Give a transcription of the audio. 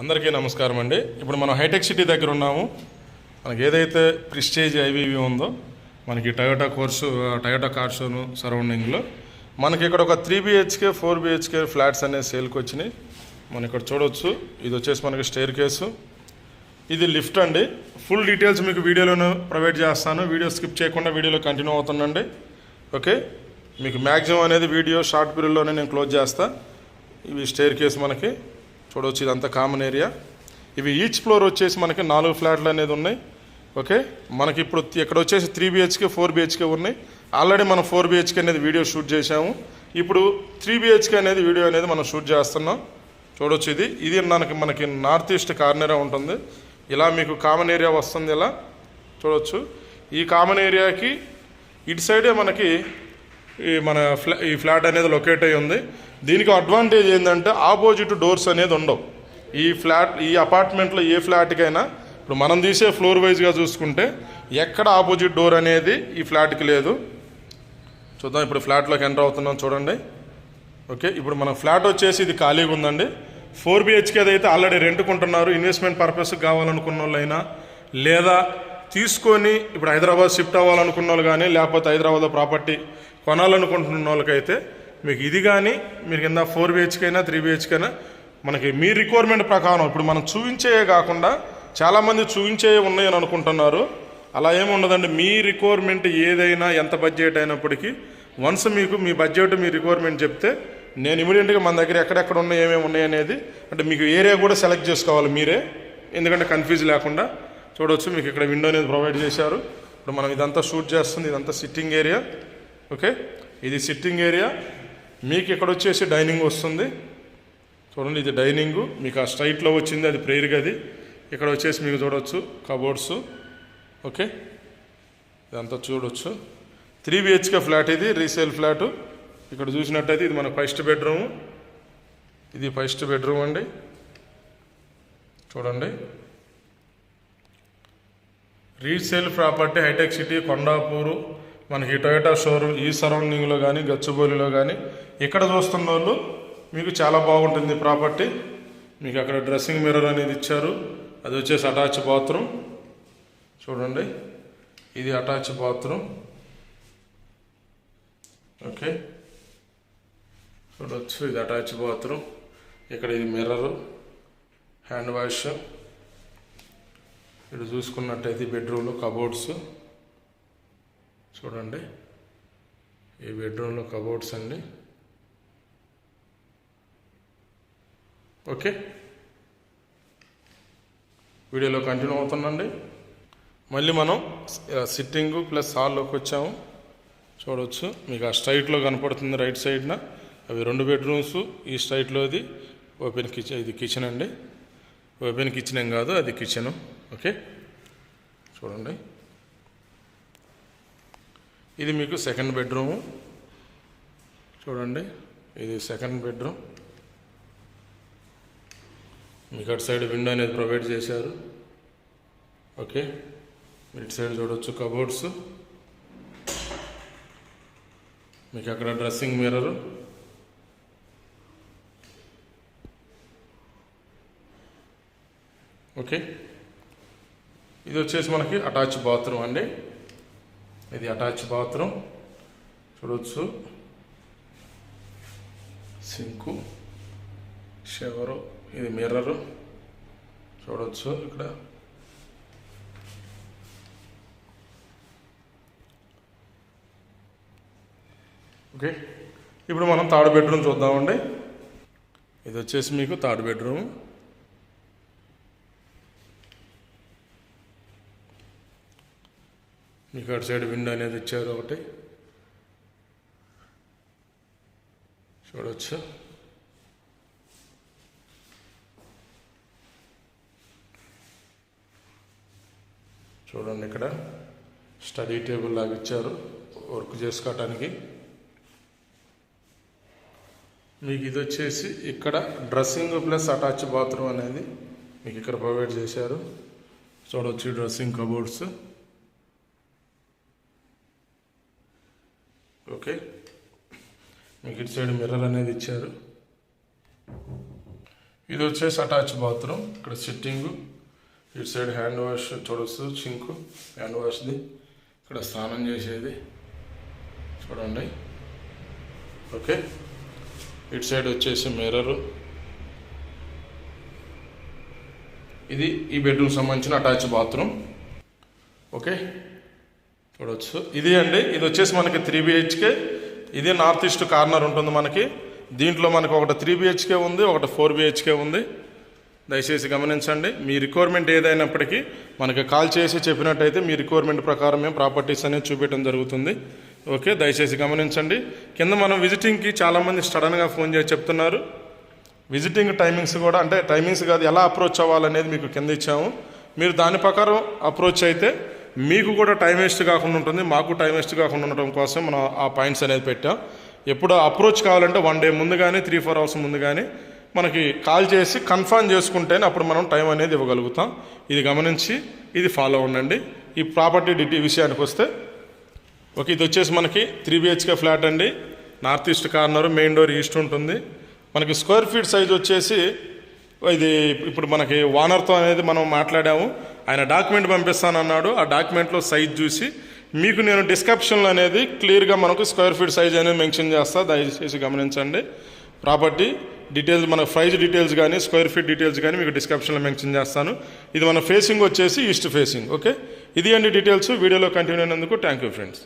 అందరికీ నమస్కారం అండి. ఇప్పుడు మనం హైటెక్ సిటీ దగ్గర ఉన్నాము. మనకి ఏదైతే ప్రిస్టేజ్ ఐవివి ఉందో మనకి టయోటా కోర్సు టయోటా కార్ సరౌండింగ్లో మనకి ఇక్కడ ఒక three BHK four BHK flats అనేవి సేల్కి వచ్చినాయి. మనం ఇక్కడ చూడవచ్చు ఇది వచ్చేసి మనకి స్టేర్ కేసు. ఇది లిఫ్ట్ అండి. ఫుల్ డీటెయిల్స్ మీకు వీడియోలోనే ప్రొవైడ్ చేస్తాను. వీడియో స్కిప్ చేయకుండా వీడియోలో కంటిన్యూ అవుతుందండి ఓకే? మీకు మ్యాక్సిమం అనేది వీడియో షార్ట్ పీరియడ్లోనే నేను క్లోజ్ చేస్తాను ఇవి స్టేర్ కేసు మనకి. చూడవచ్చు ఇదంతా కామన్ ఏరియా ఇవి ఈచ్ ఫ్లోర్ వచ్చేసి మనకి నాలుగు ఫ్లాట్లు అనేది ఉన్నాయి. ఓకే? మనకి ఇప్పుడు ఇక్కడ వచ్చేసి త్రీ బిహెచ్కే ఫోర్ బిహెచ్కే ఉన్నాయి. ఆల్రెడీ మనం ఫోర్ బిహెచ్కే అనేది వీడియో షూట్ చేసాము ఇప్పుడు త్రీ బిహెచ్కే అనేది వీడియో అనేది మనం షూట్ చేస్తున్నాం. చూడొచ్చు ఇది. ఇది మనకి మనకి నార్త్ ఈస్ట్ కార్నరే ఉంటుంది. ఇలా మీకు కామన్ ఏరియా వస్తుంది ఇలా. చూడొచ్చు ఈ కామన్ ఏరియాకి ఇటు సైడే మనకి ఈ మన ఫ్లా ఈ ఫ్లాట్ అనేది లొకేట్ అయి ఉంది. దీనికి అడ్వాంటేజ్ ఏంటంటే ఆపోజిట్ డోర్స్ అనేది ఉండవు. ఈ ఫ్లాట్ ఈ అపార్ట్మెంట్లో ఏ ఫ్లాట్కైనా ఇప్పుడు మనం తీసే ఫ్లోర్ వైజ్గా చూసుకుంటే ఎక్కడ ఆపోజిట్ డోర్ అనేది ఈ ఫ్లాట్కి లేదు. చూద్దాం ఇప్పుడు ఫ్లాట్లోకి ఎంటర్ అవుతున్నాం చూడండి. ఓకే ఇప్పుడు మన ఫ్లాట్ వచ్చేసి ఇది ఖాళీగా ఉందండి. ఫోర్ బిహెచ్కే అయితే ఆల్రెడీ రెంట్కుంటున్నారు. ఇన్వెస్ట్మెంట్ పర్పస్ కావాలనుకున్న వాళ్ళైనా లేదా తీసుకొని ఇప్పుడు హైదరాబాద్ షిఫ్ట్ అవ్వాలనుకున్న వాళ్ళు కానీ లేకపోతే హైదరాబాద్లో ప్రాపర్టీ కొనాలనుకుంటున్న వాళ్ళకైతే మీకు ఇది కానీ మీరు కింద ఫోర్ బిహెచ్కే అయినా త్రీ బిహెచ్కే అయినా మనకి మీ రిక్వైర్మెంట్ ప్రకారం ఇప్పుడు మనం చూపించే కాకుండా చాలామంది చూపించే ఉన్నాయని అనుకుంటున్నారు. అలా ఏమి ఉండదండి. మీ రిక్వైర్మెంట్ ఏదైనా ఎంత బడ్జెట్ అయినప్పటికీ వన్స్ మీకు మీ బడ్జెట్ మీ రిక్వైర్మెంట్ చెప్తే నేను ఇమీడియట్గా మన దగ్గర ఎక్కడెక్కడ ఉన్నాయి ఏమేమి ఉన్నాయి అనేది అంటే మీకు ఏరియా కూడా సెలెక్ట్ చేసుకోవాలి మీరే. ఎందుకంటే కన్ఫ్యూజ్ లేకుండా చూడవచ్చు మీకు ఇక్కడ విండో అనేది ప్రొవైడ్ చేశారు. ఇప్పుడు మనం ఇదంతా షూట్ చేస్తుంది. ఇదంతా సిట్టింగ్ ఏరియా ఓకే? ఇది సిట్టింగ్ ఏరియా మీకు ఇక్కడ వచ్చేసి డైనింగ్ వస్తుంది. చూడండి ఇది డైనింగ్ మీకు ఆ స్ట్రైట్లో వచ్చింది అది ప్రేయర్ గది. ఇక్కడ వచ్చేసి మీకు చూడవచ్చు కబోర్డ్స్ ఓకే? ఇదంతా చూడొచ్చు. త్రీ బిహెచ్కే ఫ్లాట్ ఇది రీసేల్ ఫ్లాట్ ఇక్కడ చూసినట్టయితే ఇది మన ఫస్ట్ బెడ్రూమ్ ఇది ఫస్ట్ బెడ్రూమ్ అండి. చూడండి. Resale property hitech City Kondapur. మనకి టొయోటా షోరూమ్ ఈ సరౌండింగ్లో కానీ గచ్చిబౌలిలో కానీ ఇక్కడ చూస్తున్న వాళ్ళు మీకు చాలా బాగుంటుంది ప్రాపర్టీ. మీకు అక్కడ డ్రెస్సింగ్ మిర్రర్ అనేది ఇచ్చారు. అది వచ్చేసి అటాచ్ బాత్రూమ్. చూడండి. ఇది అటాచ్ బాత్రూమ్. ఓకే. చూడవచ్చు ఇది అటాచ్ బాత్రూమ్. ఇక్కడ ఇది మిర్రర్. Hand wash. ఇక్కడ చూసుకున్నట్టయితే బెడ్రూమ్లో కబోర్డ్స్. చూడండి. ఈ బెడ్రూమ్లో కబోర్డ్స్ అండి ఓకే. వీడియోలో కంటిన్యూ అవుతుందండి. మళ్ళీ మనం సిట్టింగ్ ప్లస్ హాల్లోకి వచ్చాము. చూడవచ్చు మీకు ఆ స్ట్రైట్లో కనపడుతుంది రైట్ సైడ్న. అవి రెండు బెడ్రూమ్స్. ఈ స్ట్రైట్లోది ఓపెన్ కిచెన్ ఇది కిచెన్ అండి. ఓపెన్ కిచెన్ ఏం కాదు అది కిచెను. ఓకే. చూడండి. ఇది మీకు సెకండ్ బెడ్రూము చూడండి ఇది సెకండ్ బెడ్రూమ్ మీకు అటు సైడ్ విండో అనేది ప్రొవైడ్ చేశారు. ఓకే ఇటు సైడ్ చూడవచ్చు కబోర్డ్స్ మీకు అక్కడ డ్రెస్సింగ్ మిర్రర్ ఓకే ఇది వచ్చేసి మనకి అటాచ్ బాత్రూమ్ అండి. ఇది అటాచ్ బాత్రూమ్. చూడవచ్చు సింకు షవరు ఇది మిర్రరు. చూడవచ్చు ఇక్కడ. ఓకే. ఇప్పుడు మనం థర్డ్ బెడ్రూమ్ చూద్దామండి. ఇది వచ్చేసి మీకు థర్డ్ బెడ్రూమ్. మీకు అటు సైడ్ విండో అనేది ఇచ్చారు ఒకటి. చూడవచ్చు చూడండి ఇక్కడ. స్టడీ టేబుల్ లాగా ఇచ్చారు వర్క్ చేసుకోవటానికి. మీకు ఇది వచ్చేసి ఇక్కడ డ్రెస్సింగ్ ప్లస్ అటాచ్ బాత్రూమ్ అనేది మీకు ఇక్కడ ప్రొవైడ్ చేశారు. చూడవచ్చు డ్రెస్సింగ్ కబోర్డ్స్. ఓకే మీకు ఇటు సైడ్ మిర్రర్ అనేది ఇచ్చారు. ఇది వచ్చేసి అటాచ్ బాత్రూమ్ ఇక్కడ సిట్టింగ్ ఇటు సైడ్ హ్యాండ్ వాష్ చూడొచ్చు సింక్ హ్యాండ్ వాష్ది ఇక్కడ స్నానం చేసేది. చూడండి. ఓకే ఇటు సైడ్ వచ్చేసి మిర్రర్ ఇది ఈ బెడ్రూమ్ సంబంధించిన అటాచ్ బాత్రూమ్ ఓకే చూడవచ్చు ఇది అండి ఇది వచ్చేసి మనకి త్రీ బిహెచ్కే ఇది నార్త్ ఈస్ట్ కార్నర్ ఉంటుంది మనకి. దీంట్లో మనకు ఒకటి త్రీ బిహెచ్కే ఉంది ఒకటి ఫోర్ బిహెచ్కే ఉంది. దయచేసి గమనించండి. మీ రిక్వైర్మెంట్ ఏదైనప్పటికీ మనకి కాల్ చేసి చెప్పినట్టయితే మీ రిక్వైర్మెంట్ ప్రకారం మేము ప్రాపర్టీస్ అనేది చూపించడం జరుగుతుంది. ఓకే దయచేసి గమనించండి. కింద మనం విజిటింగ్కి చాలామంది సడన్గా ఫోన్ చేసి చెప్తున్నారు. విజిటింగ్ టైమింగ్స్ కూడా అంటే టైమింగ్స్ కాదు ఎలా అప్రోచ్ అవ్వాలనేది మీకు కింద ఇచ్చాము. మీరు దాని ప్రకారం అప్రోచ్ అయితే మీకు కూడా టైం వేస్ట్ కాకుండా ఉంటుంది. మాకు టైం వేస్ట్ కాకుండా ఉండటం కోసం మనం ఆ పాయింట్స్ అనేది పెట్టాం. ఎప్పుడు అప్రోచ్ కావాలంటే వన్ డే ముందు కానీ త్రీ ఫోర్ అవర్స్ ముందు కానీ మనకి కాల్ చేసి కన్ఫర్మ్ చేసుకుంటేనే అప్పుడు మనం టైం అనేది ఇవ్వగలుగుతాం. ఇది గమనించి ఇది ఫాలో ఉండండి. ఈ ప్రాపర్టీ డిటీ విషయానికి వస్తే ఓకే ఇది వచ్చేసి మనకి త్రీ బిహెచ్కే ఫ్లాట్ అండి. North east corner main door east ఉంటుంది. మనకి స్క్వేర్ ఫీట్ సైజ్ వచ్చేసి ఇది ఇప్పుడు మనకి ఓనర్తో అనేది మనం మాట్లాడాము. ఆయన డాక్యుమెంట్ పంపిస్తానన్నాడు. ఆ డాక్యుమెంట్లో సైజ్ చూసి మీకు నేను డిస్క్రిప్షన్లో అనేది క్లియర్గా మనకు స్క్వేర్ ఫీట్ సైజ్ అనేది మెన్షన్ చేస్తా. దయచేసి గమనించండి. ప్రాపర్టీ డీటెయిల్స్ మన ప్రైజ్ డీటెయిల్స్ కానీ స్క్వేర్ ఫీట్ డీటెయిల్స్ కానీ మీకు డిస్క్రిప్షన్లో మెన్షన్ చేస్తాను. ఇది మన ఫేసింగ్ వచ్చేసి ఈస్ట్ ఫేసింగ్ ఓకే? ఇది అండి డీటెయిల్స్. వీడియోలో కంటిన్యూ అయినందుకు థ్యాంక్ యూ ఫ్రెండ్స్.